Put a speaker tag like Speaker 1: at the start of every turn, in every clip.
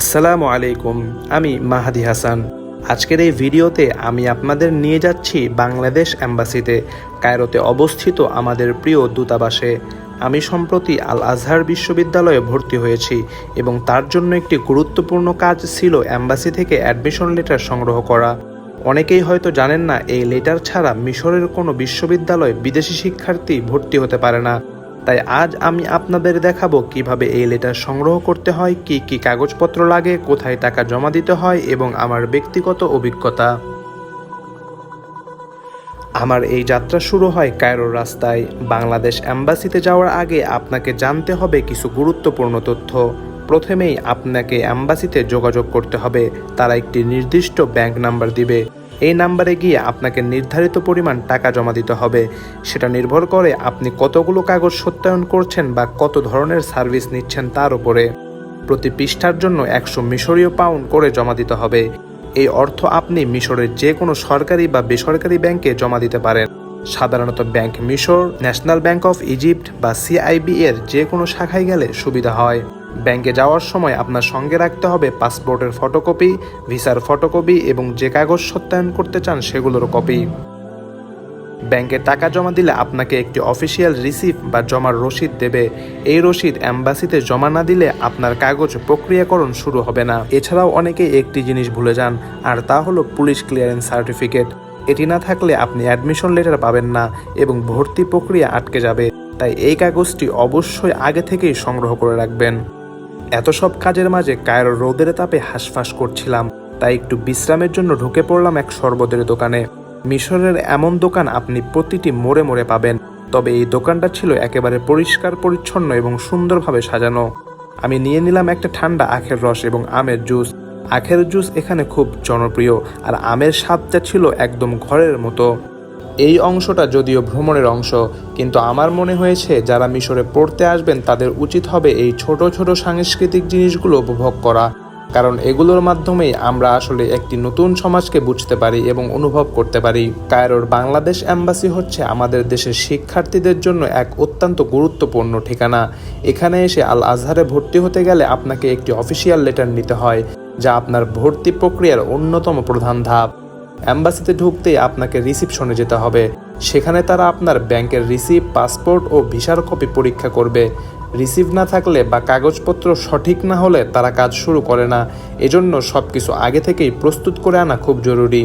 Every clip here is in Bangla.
Speaker 1: আসসালামু আলাইকুম, আমি মাহাদি হাসান। আজকের এই ভিডিওতে আমি আপনাদের নিয়ে যাচ্ছি বাংলাদেশ অ্যাম্বাসিতে কায়রোতে অবস্থিত আমাদের প্রিয় দূতাবাসে। আমি সম্প্রতি আল আজহার বিশ্ববিদ্যালয়ে ভর্তি হয়েছি এবং তার জন্য একটি গুরুত্বপূর্ণ কাজ ছিল অ্যাম্বাসি থেকে অ্যাডমিশন লেটার সংগ্রহ করা। অনেকেই হয়তো জানেন না, এই লেটার ছাড়া মিশরের কোনো বিশ্ববিদ্যালয়ে বিদেশি শিক্ষার্থী ভর্তি হতে পারে না। তাই আজ আমি আপনাদের দেখাবো কীভাবে এই লেটার সংগ্রহ করতে হয়, কি কি কাগজপত্র লাগে, কোথায় টাকা জমা দিতে হয় এবং আমার ব্যক্তিগত অভিজ্ঞতা। আমার এই যাত্রা শুরু হয় কায়রোর রাস্তায়। বাংলাদেশ অ্যাম্বাসিতে যাওয়ার আগে আপনাকে জানতে হবে কিছু গুরুত্বপূর্ণ তথ্য। প্রথমেই আপনাকে অ্যাম্বাসিতে যোগাযোগ করতে হবে। তারা একটি নির্দিষ্ট ব্যাংক নাম্বার দিবে। এই নাম্বারে গিয়ে আপনাকে নির্ধারিত পরিমাণ টাকা জমা দিতে হবে। সেটা নির্ভর করে আপনি কতগুলো কাগজ সত্যায়ন করছেন বা কত ধরনের সার্ভিস নিচ্ছেন তার উপরে। প্রতি পৃষ্ঠার জন্য একশো মিশরীয় পাউন্ড করে জমা দিতে হবে। এই অর্থ আপনি মিশরের যে কোনো সরকারি বা বেসরকারি ব্যাংকে জমা দিতে পারেন। সাধারণত bank Misr, national bank of Egypt বা সিআইবি এর যে কোনো শাখায় গেলে সুবিধা হয়। ব্যাংকে যাওয়ার সময় আপনার সঙ্গে রাখতে হবে পাসপোর্টের ফটোকপি, ভিসার ফটোকপি এবং যে কাগজ সত্যায়ন করতে চান সেগুলোর কপি। ব্যাংকে টাকা জমা দিলে আপনাকে একটি অফিসিয়াল রিসিপ্ট বা জমার রসিদ দেবে। এই রসিদ অ্যাম্বাসিতে জমা না দিলে আপনার কাগজ প্রক্রিয়াকরণ শুরু হবে না। এছাড়াও অনেকেই একটি জিনিস ভুলে যান, আর তা হলো পুলিশ ক্লিয়ারেন্স সার্টিফিকেট। এটি না থাকলে আপনি অ্যাডমিশন লেটার পাবেন না এবং ভর্তি প্রক্রিয়া আটকে যাবে। তাই এই কাগজটি অবশ্যই আগে থেকেই সংগ্রহ করে রাখবেন। এত সব কাজের মাঝে কায়ের রোদের তাপে হাঁসফাঁস করছিলাম, তাই একটু বিশ্রামের জন্য ঢুকে পড়লাম এক শরবতের দোকানে। মিশরের এমন দোকান আপনি প্রতিটি মোড়ে মোড়ে পাবেন, তবে এই দোকানটা ছিল একেবারে পরিষ্কার, পরিচ্ছন্ন এবং সুন্দরভাবে সাজানো। আমি নিয়ে নিলাম একটা ঠান্ডা আখের রস এবং আমের জুস। আখের জুস এখানে খুব জনপ্রিয়, আর আমের স্বাদটা ছিল একদম ঘরের মতো। এই অংশটা যদিও ভ্রমণের অংশ, কিন্তু আমার মনে হয়েছে যারা মিশরে পড়তে আসবেন তাদের উচিত হবে এই ছোট ছোট সাংস্কৃতিক জিনিসগুলো উপভোগ করা, কারণ এগুলোর মাধ্যমেই আমরা আসলে একটি নতুন সমাজকে বুঝতে পারি এবং অনুভব করতে পারি। কায়রোর বাংলাদেশ অ্যাম্বাসি হচ্ছে আমাদের দেশের শিক্ষার্থীদের জন্য এক অত্যন্ত গুরুত্বপূর্ণ ঠিকানা। এখানে এসে আল আজহারে ভর্তি হতে গেলে আপনাকে একটি অফিসিয়াল লেটার নিতে হয়, যা আপনার ভর্তি প্রক্রিয়ার অন্যতম প্রধান ধাপ। অ্যাম্বাসিতে ঢুকতে আপনাকে রিসিপশনে যেতে হবে। সেখানে তারা আপনার ব্যাংকের রিসিপ পাসপোর্ট ও ভিসার কপি পরীক্ষা করবে। রিসিভ না থাকলে বা কাগজপত্র সঠিক না হলে তারা কাজ শুরু করে না। এজন্য সব কিছু আগে থেকেই প্রস্তুত করে আনা খুব জরুরি।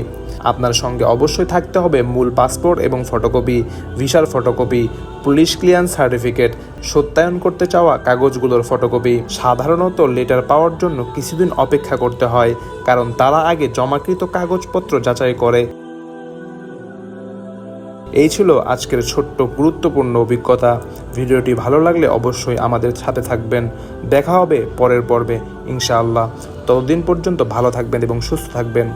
Speaker 1: আপনার সঙ্গে অবশ্যই থাকতে হবে মূল পাসপোর্ট এবং ফটোকপি, ভিসার ফটোকপি, পুলিশ ক্লিয়ারেন্স সার্টিফিকেট, সত্যায়ন করতে চাওয়া কাগজগুলোর ফটোকপি। সাধারণত লেটার পাওয়ার জন্য কিছুদিন অপেক্ষা করতে হয়, কারণ তারা আগে জমাকৃত কাগজপত্র যাচাই করে। এই ছিল আজকের ছোট্ট গুরুত্বপূর্ণ অভিজ্ঞতা। ভিডিওটি ভালো লাগলে অবশ্যই আমাদের সাথে থাকবেন। দেখা হবে পরের পর্বে, ইনশাআল্লাহ। ততদিন পর্যন্ত ভালো থাকবেন এবং সুস্থ থাকবেন।